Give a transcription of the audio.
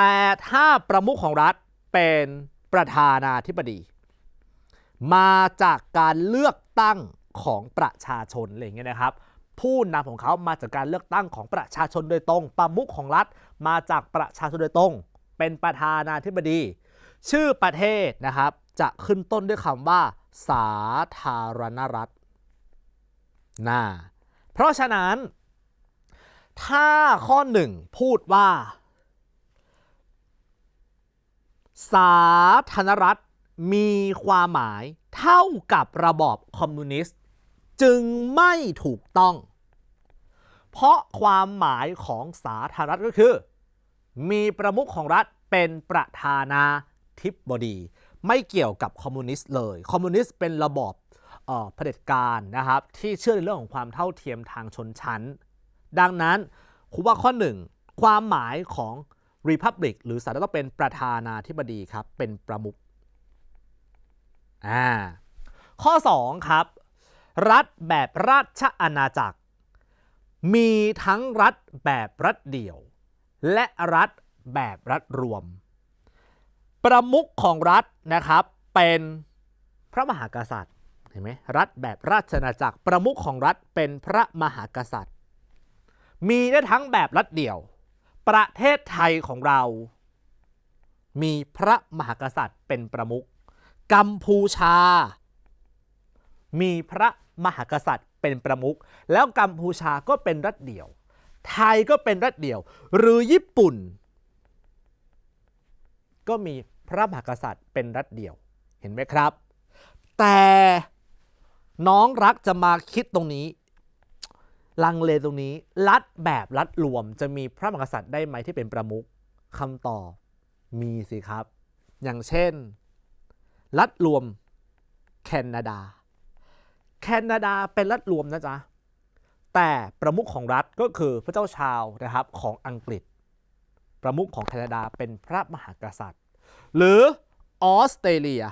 แต่ถ้าประมุขของรัฐเป็นประธานาธิบดี มาจากการเลือกตั้งของประชาชนอะไรเงี้ยนะครับ ผู้นำของเขามาจากการเลือกตั้งของประชาชนโดยตรง ประมุขของรัฐมาจากประชาชนโดยตรง เป็นประธานาธิบดี ชื่อประเทศนะครับ จะขึ้นต้นด้วยคำว่า สาธารณรัฐนะเพราะฉะนั้น ถ้าข้อหนึ่งพูดว่า สาธารณรัฐมีความหมายเท่ากับระบอบคอมมิวนิสต์ จึงไม่ถูกต้อง เพราะความหมายของสาธารณรัฐก็คือ มีประมุขของรัฐเป็นประธานาธิบดี ไม่เกี่ยวกับคอมมิวนิสต์เลย คอมมิวนิสต์เป็นระบอบเผด็จการนะครับ ที่เชื่อในเรื่องของความเท่าเทียมทางชนชั้น ดังนั้นคุณว่าข้อหนึ่งความหมายของ Republic หรือสารณรัฐต้องเป็นประธานาธิบดีครับ เป็นประมุขอ่าข้อ 2 ครับ รัฐแบบราชอาณาจักร มีทั้งรัฐแบบรัฐเดี่ยว และรัฐแบบรัฐรวม ประมุขของรัฐนะครับเป็นพระมหากษัตริย์เห็นไหมรัฐแบบราชอาณาจักรประมุขของรัฐเป็นพระมหากษัตริย์ มีได้ทั้งแบบรัฐเดี่ยว ประเทศไทยของเรา มีพระมหากษัตริย์เป็นประมุขกัมพูชา มีพระมหากษัตริย์เป็นประมุขแล้วกัมพูชาก็เป็นรัฐเดี่ยว ไทยก็เป็นรัฐเดี่ยว หรือญี่ปุ่น ก็มีพระมหากษัตริย์เป็นรัฐเดี่ยวเห็นไหมครับ แต่น้องรักจะมาคิดตรงนี้ ลังเลตรงนี้รัฐแบบรัฐรวมจะมีพระมหากษัตริย์ได้ไหมที่เป็นประมุขคำตอบมีสิครับ อย่างเช่น รัฐรวมแคนาดา แคนาดาเป็นรัฐรวมนะจ๊ะ แต่ประมุขของรัฐก็คือพระเจ้าชาวนะครับของอังกฤษ ประมุขของแคนาดาเป็นพระมหากษัตริย์ หรือออสเตรเลีย